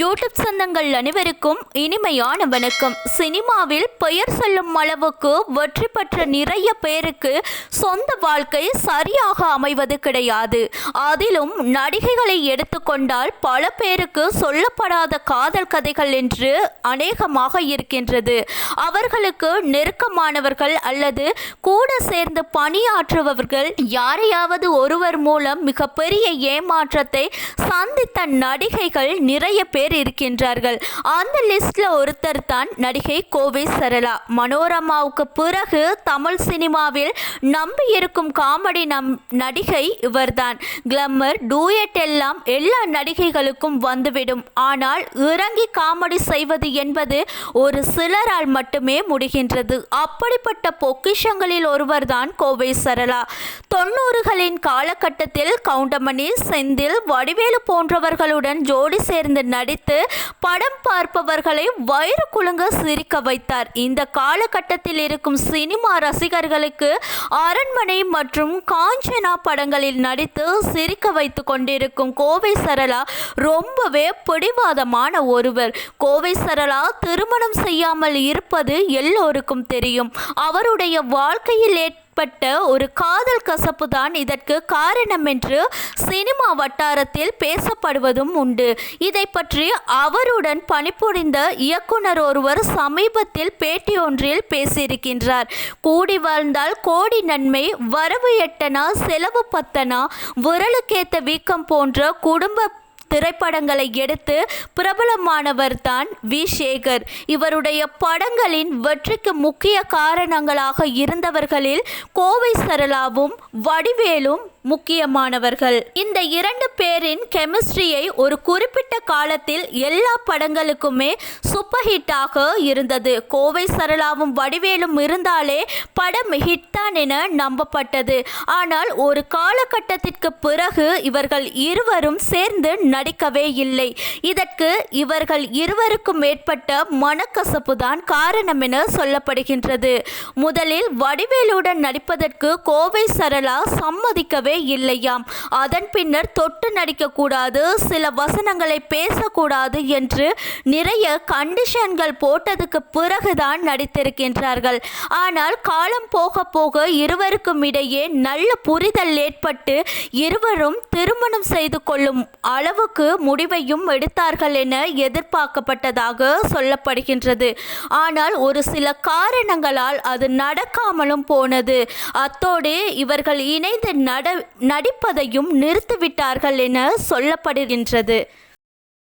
YouTube சொந்தங்கள் அனைவருக்கும் இனிமையான வணக்கம். சினிமாவில் பெயர் சொல்லும் அளவுக்கு வெற்றி பெற்ற நிறைய பேருக்கு சொந்த வாழ்க்கை சரியாக அமைவது கிடையாது. அதிலும் நடிகைகளை எடுத்துக்கொண்டால் பல பேருக்கு சொல்லப்படாத காதல் கதைகள் என்று அநேகமாக இருக்கின்றது. அவர்களுக்கு நெருக்கமானவர்கள் அல்லது கூட சேர்ந்து பணியாற்றுபவர்கள் யாரையாவது ஒருவர் மூலம் மிகப்பெரிய ஏமாற்றத்தை சந்தித்த நடிகைகள் நிறைய பேர் இருக்கின்றார்கள். அந்த லிஸ்ட்ல ஒருத்தர் தான் நடிகை கோவை சரளா. மனோரமாவுக்கு பிறகு தமிழ் சினிமாவில் நம்பி இருக்கும் காமெடி நம் நடிகை இவர்தான். கிளம்மர் டூயட் எல்லாம் எல்லா நடிகைகளுக்கும் வந்துவிடும். ஆனால் இறங்கி காமெடி செய்வது என்பது ஒரு சிலரால் மட்டுமே முடிகின்றது. அப்படிப்பட்ட பொக்கிஷங்களில் ஒருவர்தான் கோவை சரளா. தொண்ணூறுகளின் காலகட்டத்தில் கவுண்டமணி செந்தில் வடிவேலு போன்றவர்களுடன் ஜோடி சேர்ந்து நடித்து படம் பார்ப்பவர்களை வயிறு குலுங்க சிரிக்க வைத்தார். இந்த காலகட்டத்தில் இருக்கும் சினிமா ரசிகர்களுக்கு அரண்மனை மற்றும் காஞ்சனா படங்களில் நடித்து சிரிக்க வைத்து கொண்டிருக்கும் கோவை சரளா ரொம்பவே பிடிவாதமான ஒருவர். கோவை சரளா திருமணம் செய்யாமல் இருப்பது எல்லோருக்கும் தெரியும். அவருடைய வாழ்க்கையில் ஏற்ப ஏற்பட்ட ஒரு காதல் கசப்பு தான் இதற்கு காரணம் என்று சினிமா வட்டாரத்தில் பேசப்படுவதும் உண்டு. இதை பற்றி அவருடன் பணிபுரிந்த இயக்குனர் ஒருவர் சமீபத்தில் பேட்டி ஒன்றில் பேசியிருக்கின்றார். கூடி வாழ்ந்தால் கோடி நன்மை வரவு எட்டனா செலவு பத்தனா விரலுக்கேத்த வீக்கம் போன்ற குடும்ப திரைப்படங்களை எடுத்து பிரபலமானவர் தான் வி. சேகர். இவருடைய படங்களின் வெற்றிக்கு முக்கிய காரணங்களாக இருந்தவர்களில் கோவை சரளாவும் வடிவேலும் முக்கியமானவர்கள். இந்த இரண்டு பேரின் கெமிஸ்ட்ரியை ஒரு குறிப்பிட்ட காலத்தில் எல்லா படங்களுக்குமே சூப்பர் ஹிட்டாக இருந்தது. கோவை சரளாவும் வடிவேலும் இருந்தாலே படம் ஹிட் தான் என நம்பப்பட்டது. ஆனால் ஒரு காலகட்டத்திற்கு பிறகு இவர்கள் இருவரும் சேர்ந்து நடிக்கவே இல்லை. இதற்கு இவர்கள் இருவருக்கும் மேற்பட்ட மனக்கசப்பு தான் காரணம் என சொல்லப்படுகின்றது. முதலில் வடிவேலுடன் நடிப்பதற்கு கோவை சரளா சம்மதிக்கவே இல்லையாம். அதன் பின்னர் தொட்டு நடிக்கக்கூடாது சில வசனங்களை பேசக்கூடாது என்று நிறைய கண்டிஷன்கள் போட்டதுக்கு பிறகுதான் நடித்திருக்கின்றார்கள். ஆனால் காலம் போக போக இருவருக்கும் இடையே நல்ல புரிதல் ஏற்பட்டு இருவரும் திருமணம் செய்து கொள்ளும் அளவுக்கு முடிவையும் எடுத்தார்கள் என எதிர்பார்க்கப்பட்டதாக சொல்லப்படுகின்றது. ஆனால் ஒரு சில காரணங்களால் அது நடக்காமலும் போனது. அத்தோடு இவர்கள் இணைந்து நட நடிப்பதையும் நிறுத்திவிட்டார்கள் என சொல்லப்படுகின்றது.